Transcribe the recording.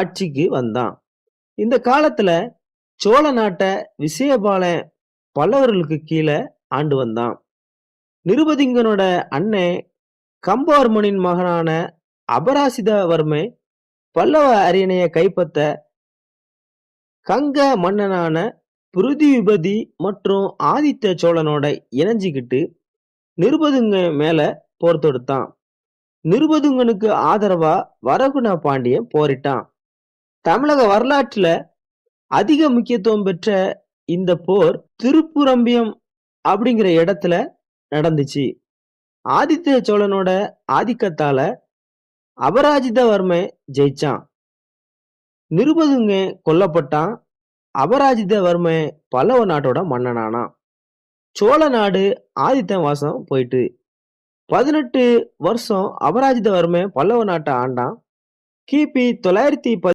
ஆட்சிக்கு வந்தான். இந்த காலத்துல சோழ நாட்டை விசயபாலன் பல்லவர்களுக்கு கீழே ஆண்டு வந்தான். நிருபதிங்கனோட அண்ணன் கம்பவர்மனின் மகனான அபராசிதவர்மை பல்லவ அரியணையை கைப்பற்ற கங்க மன்னனான பிருதிவிபதி மற்றும் ஆதித்த சோழனோட இணைஞ்சிக்கிட்டு நிருபதுங்க மேல போர் தொடுத்தான். நிருபதுங்கனுக்கு ஆதரவா வரகுண பாண்டியன் போரிட்டான். தமிழக வரலாற்றுல அதிக முக்கியத்துவம் பெற்ற இந்த போர் திருப்புரம்பியம் அப்படிங்கிற இடத்துல நடந்துச்சு. ஆதித்ய சோழனோட ஆதிக்கத்தால அபராஜிதவர்மை ஜெயிச்சான். நிருபதுங்க கொல்லப்பட்டான். அபராஜிதவர்மை பல்லவ நாட்டோட மன்னனானான். சோழ நாடு ஆதித்த வாசம் போயிட்டு பதினெட்டு வருஷம் அபராஜிதவர்மை பல்லவ நாட்டை ஆண்டான். கிபி தொள்ளாயிரத்தி